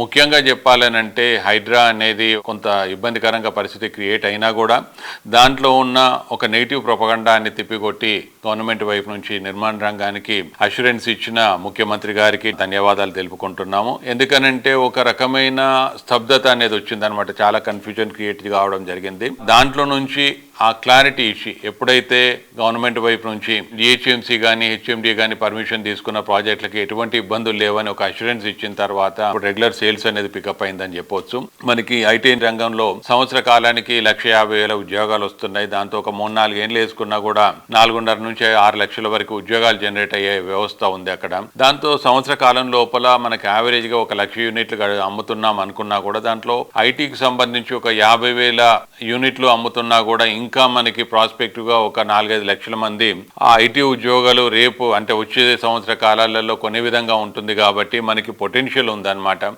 ముఖ్యంగా చెప్పాలనంటే హైడ్రా అనేది కొంత ఇబ్బందికరంగా పరిస్థితి క్రియేట్ అయినా కూడా దాంట్లో ఉన్న ఒక నెగిటివ్ ప్రొపగండాన్ని తిప్పికొట్టి గవర్నమెంట్ వైపు నుంచి నిర్మాణ రంగానికి అష్యూరెన్స్ ఇచ్చిన ముఖ్యమంత్రి గారికి ధన్యవాదాలు తెలుపుకుంటున్నాము. ఎందుకనంటే ఒక రకమైన స్తబ్దత అనేది వచ్చిందనమాట చాలా కన్ఫ్యూజన్ క్రియేట్ కావడం జరిగింది. దాంట్లో నుంచి ఆ క్లారిటీ ఇచ్చి ఎప్పుడైతే గవర్నమెంట్ వైపు నుంచి జిహెచ్ఎంసీ కానీ హెచ్ఎండి కానీ పర్మిషన్ తీసుకున్న ప్రాజెక్టులకి ఎటువంటి ఇబ్బందులు లేవని ఒక అష్యూరెన్స్ ఇచ్చిన తర్వాత రెగ్యులర్ సేల్స్ అనేది పికప్ అయిందని చెప్పొచ్చు. మనకి ఐటీ రంగంలో సంవత్సర కాలానికి లక్ష యాభై వేల ఉద్యోగాలు వస్తున్నాయి. దాంతో ఒక మూడు నాలుగు ఏళ్ళు వేసుకున్నా కూడా నాలుగున్నర నుంచి ఆరు లక్షల వరకు ఉద్యోగాలు జనరేట్ అయ్యే వ్యవస్థ ఉంది అక్కడ. దాంతో సంవత్సర కాలం లోపల మనకి యావరేజ్గా ఒక లక్ష యూనిట్లు అమ్ముతున్నాం అనుకున్నా కూడా దాంట్లో ఐటీకి సంబంధించి ఒక యాభై వేల యూనిట్లు అమ్ముతున్నా కూడా ఇంకా మనకి ప్రాస్పెక్టివ్గా ఒక నాలుగైదు లక్షల మంది ఆ ఐటీ ఉద్యోగాలు రేపు అంటే వచ్చే సంవత్సర కాలాలలో కొనే విధంగా ఉంటుంది కాబట్టి మనకి పొటెన్షియల్ ఉందన్నమాట.